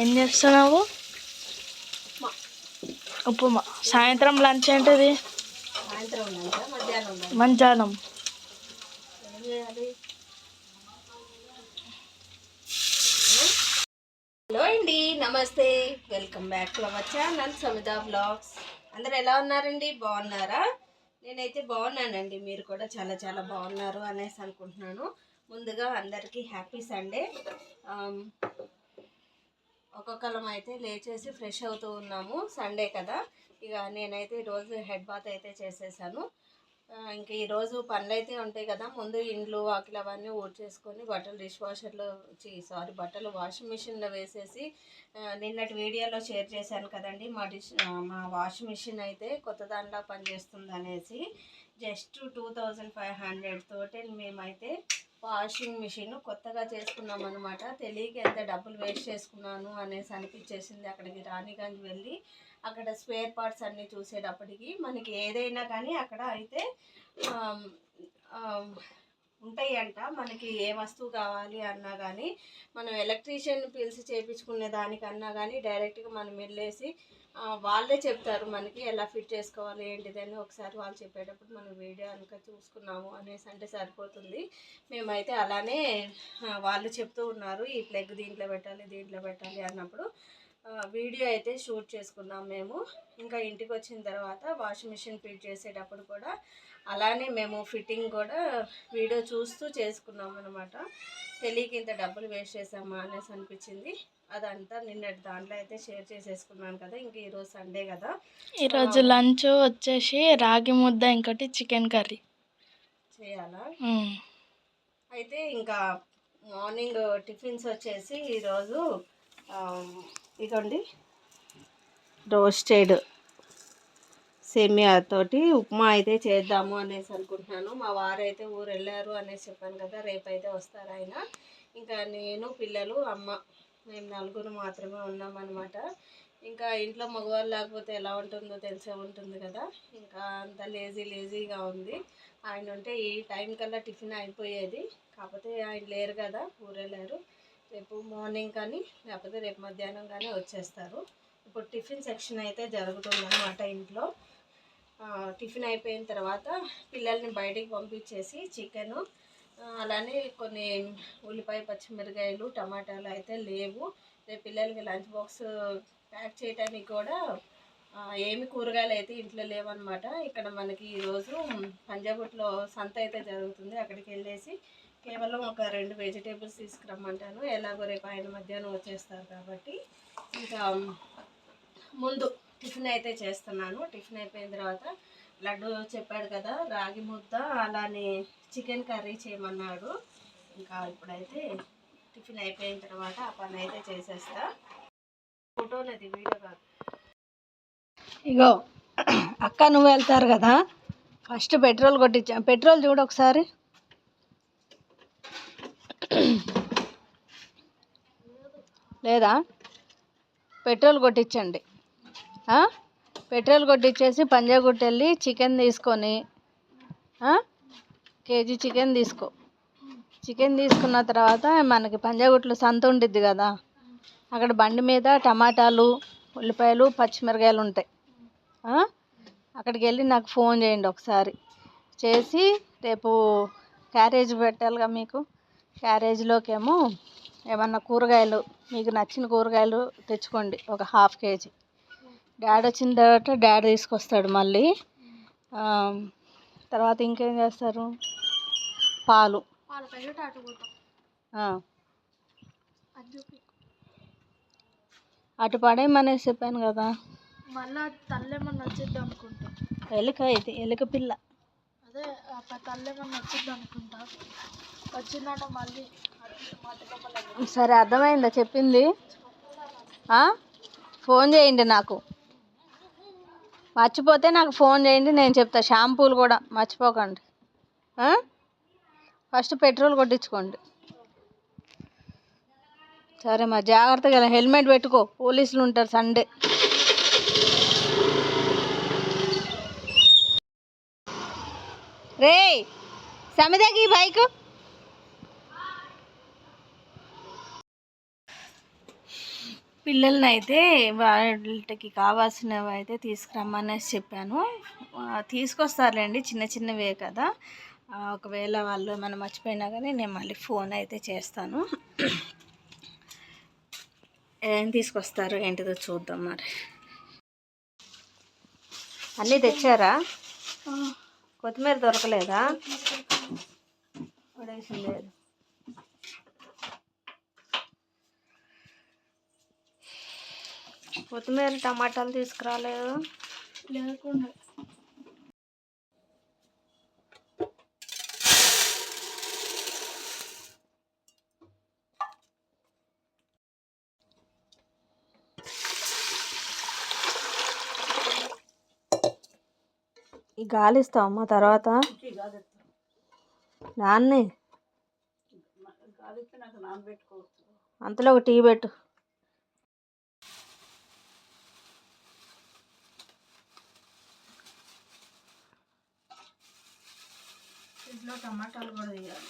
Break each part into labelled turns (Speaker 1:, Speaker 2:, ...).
Speaker 1: ఏం చేస్తున్నావు? ఉప్మా. సాయంత్రం లంచ్ ఏంటిది?
Speaker 2: మధ్యాహ్నం హలో అండి నమస్తే. Welcome back to our channel Samitha blogs. అందరు ఎలా ఉన్నారండి? బాగున్నారా? నేనైతే బాగున్నానండి. మీరు కూడా చాలా చాలా బాగున్నారు అనేసి అనుకుంటున్నాను. ముందుగా అందరికీ హ్యాపీ సండే. ఒక్కొక్కరం అయితే లేచేసి ఫ్రెష్ అవుతూ ఉన్నాము. సండే కదా. ఇక నేనైతే ఈరోజు హెడ్ బాత్ అయితే చేసేసాను. ఇంక ఈరోజు పనులు అయితే ఉంటాయి కదా. ముందు ఇండ్లు వాకిలు అవన్నీ ఊడ్చేసుకొని బట్టలు డిష్ వాషర్లో సారీ బట్టలు వాషింగ్ మిషన్లో వేసేసి నిన్నటి వీడియోలో షేర్ చేశాను కదండి. మా డిష్ మా వాషింగ్ మిషన్ అయితే కొత్త దానిలో పనిచేస్తుంది అనేసి just two thousand five hundred తోటే మేమైతే వాషింగ్ మిషన్ కొత్తగా చేసుకున్నాం అనమాట తెలియక ఎంత డబ్బులు వేస్ట్ చేసుకున్నాను అనేసి అనిపించేసింది అక్కడికి రాణిగంజ్ వెళ్ళి. అక్కడ స్పేర్ పార్ట్స్ అన్నీ చూసేటప్పటికి మనకి ఏదైనా కానీ అక్కడ అయితే ఉంటాయంట. మనకి ఏ వస్తువు కావాలి అన్నా కానీ మనం ఎలక్ట్రీషియన్ పిలిచి చేయించుకునే దానికన్నా కానీ డైరెక్ట్గా మనం వెళ్ళేసి వాళ్ళే చెప్తారు మనకి ఎలా ఫిట్ చేసుకోవాలి ఏంటిదని ఒకసారి వాళ్ళు చెప్పేటప్పుడు మనం వీడియో అనుక చూసుకున్నాము అనేసి అంటే సరిపోతుంది. మేమైతే అలానే వాళ్ళు చెప్తూ ఉన్నారు ఈ ప్లగ్ దీంట్లో పెట్టాలి దీంట్లో పెట్టాలి అన్నప్పుడు. వీడియో అయితే షూట్ చేసుకున్నాం మేము. ఇంకా ఇంటికి వచ్చిన తర్వాత వాషింగ్ మిషన్ ఫిట్ చేసేటప్పుడు కూడా అలానే మేము ఫిట్టింగ్ కూడా వీడియో చూస్తూ చేసుకున్నాం అనమాట తెలియక ఇంత డబ్బులు వేస్ట్ చేసామా అనేసి అనిపించింది. అదంతా నిన్నటి దాంట్లో అయితే షేర్ చేసేసుకున్నాను కదా ఇంక ఈరోజు సండే కదా.
Speaker 1: ఈరోజు లంచ్ వచ్చేసి రాగి ముద్ద ఇంకోటి చికెన్ కర్రీ.
Speaker 2: చేయాలా. అయితే ఇంకా మార్నింగ్ టిఫిన్స్ వచ్చేసి ఈరోజు ఇదండి రోస్టెడ్. సేమియాతోటి ఉప్మా అయితే చేద్దాము అనేసి అనుకుంటున్నాను. మా వారు అయితే ఊరు వెళ్ళారు అనేసి చెప్పాను కదా రేపైతే వస్తారు ఆయన. ఇంకా నేను పిల్లలు అమ్మ మేము నలుగురు మాత్రమే ఉన్నామన్నమాట. ఇంకా ఇంట్లో మగవాళ్ళు లేకపోతే ఎలా ఉంటుందో తెలిసే ఉంటుంది కదా. ఇంకా అంత లేజీ లేజీగా ఉంది. ఆయన ఉంటే ఈ టైం కల్లా టిఫిన్ అయిపోయేది. కాకపోతే ఆయన లేరు కదా ఊరెళ్ళారు. రేపు మార్నింగ్ కానీ లేకపోతే రేపు మధ్యాహ్నం కానీ వచ్చేస్తారు. ఇప్పుడు టిఫిన్ సెక్షన్ అయితే జరుగుతుంది అనమాట ఇంట్లో. టిఫిన్ అయిపోయిన తర్వాత పిల్లల్ని బయటికి పంపించేసి చికెను. అలానే కొన్ని ఉల్లిపాయ పచ్చిమిరకాయలు టమాటాలు అయితే లేవు. రేపు పిల్లలకి లంచ్ బాక్స్ ప్యాక్ చేయడానికి కూడా ఏమి కూరగాయలు అయితే ఇంట్లో లేవన్నమాట. ఇక్కడ మనకి ఈరోజు పంజాగుట్లో సంత అయితే జరుగుతుంది. అక్కడికి వెళ్ళేసి కేవలం ఒక రెండు వెజిటేబుల్స్ తీసుకురమ్మంటాను. ఎలాగో రేపు ఆయన మధ్యాహ్నం వచ్చేస్తారు కాబట్టి. ఇంకా ముందు టిఫిన్ అయితే చేస్తున్నాను. టిఫిన్ అయిపోయిన తర్వాత లడ్డు చెప్పాడు కదా రాగి ముద్ద అలానే చికెన్ కర్రీ చేయమన్నాడు. ఇంకా ఇప్పుడైతే టిఫిన్ అయిపోయిన తర్వాత ఆ పని అయితే చేసేస్తా. ఫోటోలది వీడియో కాదు.
Speaker 3: ఇగో అక్క నువ్వు వెళ్తారు కదా ఫస్ట్ పెట్రోల్ కొట్టించా. పెట్రోల్ చూడు ఒకసారి. లేదా? పెట్రోల్ కొట్టించండి. పెట్రోల్ కొట్టించేసి పంజాగుట్ట వెళ్ళి చికెన్ తీసుకొని కేజీ చికెన్ తీసుకో. చికెన్ తీసుకున్న తర్వాత మనకి పంజాగుట్లు సంత ఉండిద్ది కదా అక్కడ బండి మీద టమాటాలు ఉల్లిపాయలు పచ్చిమిరకాయలు ఉంటాయి. అక్కడికి వెళ్ళి నాకు ఫోన్ చేయండి ఒకసారి. చేసి రేపు క్యారేజ్ పెట్టాలిగా మీకు. క్యారేజ్లోకేమో ఏమన్నా కూరగాయలు మీకు నచ్చిన కూరగాయలు తెచ్చుకోండి ఒక హాఫ్ కేజీ. డాడీ వచ్చిన తర్వాత డాడీ తీసుకొస్తాడు మళ్ళీ. తర్వాత ఇంకేం చేస్తారు? పాలు. అటు పడేయమనేసి చెప్పాను కదా.
Speaker 1: మళ్ళా తల్లేమన్నా వచ్చిద్ది అనుకుంటా.
Speaker 3: ఎలుక ఇది ఎలుక పిల్ల.
Speaker 1: అదే ఆ తల్లేమన్నా వచ్చిద్ది అనుకుంటా. వచ్చిందంటే మళ్ళీ
Speaker 3: సరే అర్థమైందా చెప్పింది? ఫోన్ చేయండి నాకు. మర్చిపోతే నాకు ఫోన్ చేయండి నేను చెప్తా. షాంపూలు కూడా మర్చిపోకండి. ఫస్ట్ పెట్రోల్ కొట్టించుకోండి. సరే మరి జాగ్రత్తగా హెల్మెట్ పెట్టుకో. పోలీసులు ఉంటారు సండే. రే సమిదకి బైక్. పిల్లల్ని అయితే వాటికి కావాల్సినవి అయితే తీసుకురమ్మనేసి చెప్పాను తీసుకొస్తారులేండి చిన్న చిన్నవే కదా. ఒకవేళ వాళ్ళు మనం మర్చిపోయినా కానీ నేను మళ్ళీ ఫోన్ అయితే చేస్తాను. ఏం తీసుకొస్తారు ఏంటిదో చూద్దాం మరి. అన్నీ తెచ్చారా? కొత్తిమీర దొరకలేదా? లేదు. కొత్తిమీర టమాటాలు తీసుకురాలేదు.
Speaker 1: లేకుండా.
Speaker 3: ఈ గాలి ఇస్తావమ్మా తర్వాత? నాన్నే. అంతలో ఒక టీ పెట్టు.
Speaker 2: ఇంట్లో టమాటాలు కూడా తీయాలి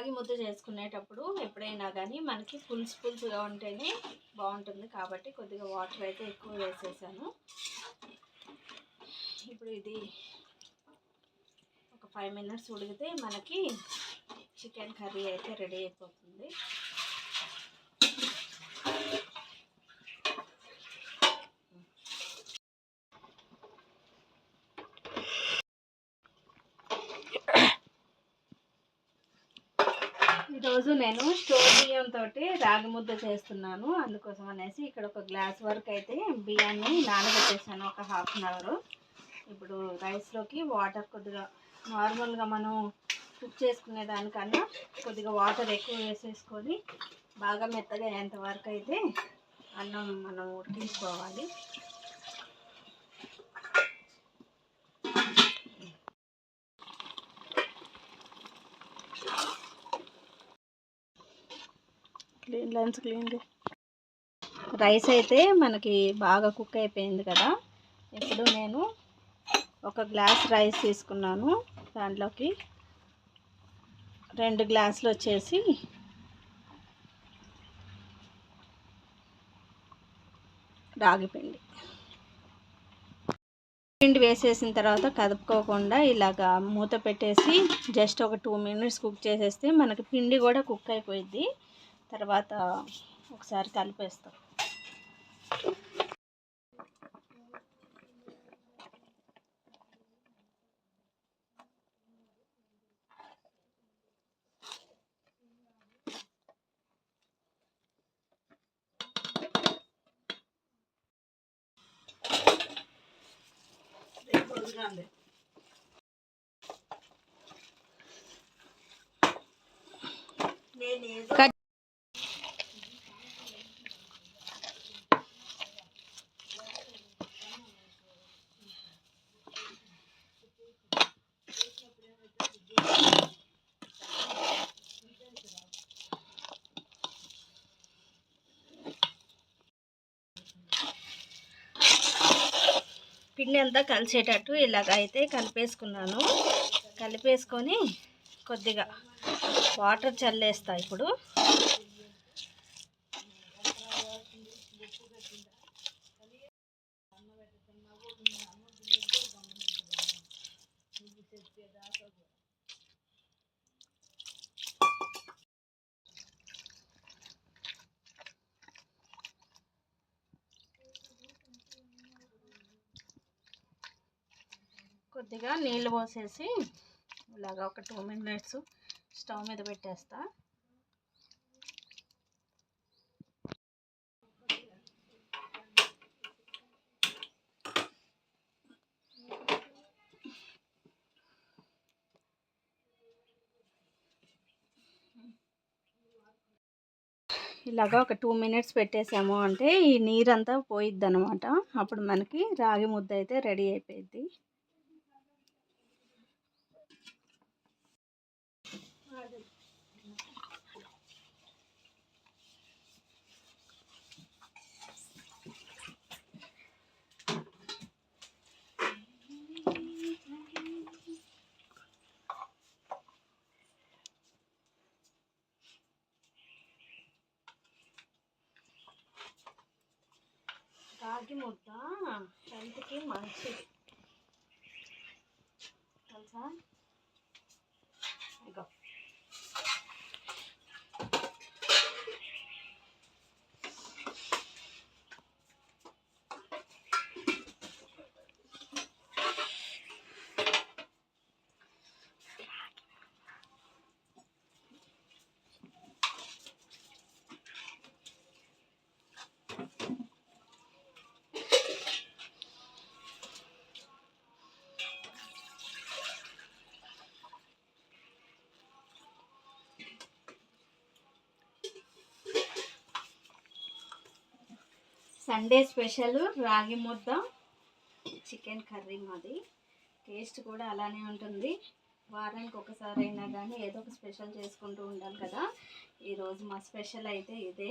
Speaker 2: రాగి ముద్ద చేసుకునేటప్పుడు ఎప్పుడైనా కానీ మనకి పులుసు పులుసుగా ఉంటేనే బాగుంటుంది కాబట్టి కొద్దిగా వాటర్ అయితే ఎక్కువ వేసేసాను. ఇప్పుడు ఇది ఒక ఫైవ్ మినిట్స్ ఉడికితే మనకి చికెన్ కర్రీ అయితే రెడీ అయిపోతుంది. ఈరోజు నేను స్టోర్ బియ్యం తోటి రాగి ముద్ద చేస్తున్నాను. అందుకోసం అనేసి ఇక్కడ ఒక గ్లాస్ వరకు అయితే బియ్యాన్ని నానబెట్టేసాను ఒక హాఫ్ అన్ అవర్. ఇప్పుడు రైస్లోకి వాటర్ కొద్దిగా నార్మల్గా మనం కుక్ చేసుకునే దానికన్నా కొద్దిగా వాటర్ ఎక్కువ వేసేసుకొని బాగా మెత్తగా అయ్యేంత వరకు అయితే అన్నం మనం ఉడికించుకోవాలి
Speaker 3: క్లీన్ లెన్స్ క్లీన్ రైస్ అయితే మనకి బాగా కుక్ అయిపోయింది కదా. ఇప్పుడు నేను ఒక గ్లాస్ రైస్ తీసుకున్నాను. దాంట్లోకి రెండు గ్లాసులు వచ్చేసి రాగిపిండి పిండి. వేసేసిన తర్వాత కదుపుకోకుండా ఇలాగా మూత పెట్టేసి జస్ట్ ఒక టూ మినిట్స్ కుక్ చేసేస్తే మనకి పిండి కూడా కుక్ అయిపోయింది తర్వాత ఒకసారి కలిపేస్తాం. కట్ పిండి అంతా కలిసేటట్టు ఇలాగ అయితే కలిపేసుకున్నాను. కలిపేసుకొని కొద్దిగా వాటర్ చల్లేస్తా ఇప్పుడు.
Speaker 2: కొద్దిగా నీళ్ళు పోసేసి ఇలాగ ఒక టూ మినిట్స్ స్టవ్ మీద పెట్టేస్తా. ఇలాగా ఒక టూ మినిట్స్ పెట్టేసాము అంటే ఈ నీరంతా పోయిద్ది అనమాట అప్పుడు మనకి రాగి ముద్ద అయితే రెడీ అయిపోయింది రాగి ముద్ద. హెల్త్కి మంచిది తెలుసా? సండే స్పెషల్ రాగి ముద్ద చికెన్ కర్రీ మాది. టేస్ట్ కూడా అలానే ఉంటుంది. వారానికి ఒకసారి అయినా కానీ ఏదో ఒక స్పెషల్ చేసుకుంటూ ఉండాలి కదా. ఈరోజు మా స్పెషల్ అయితే ఇదే.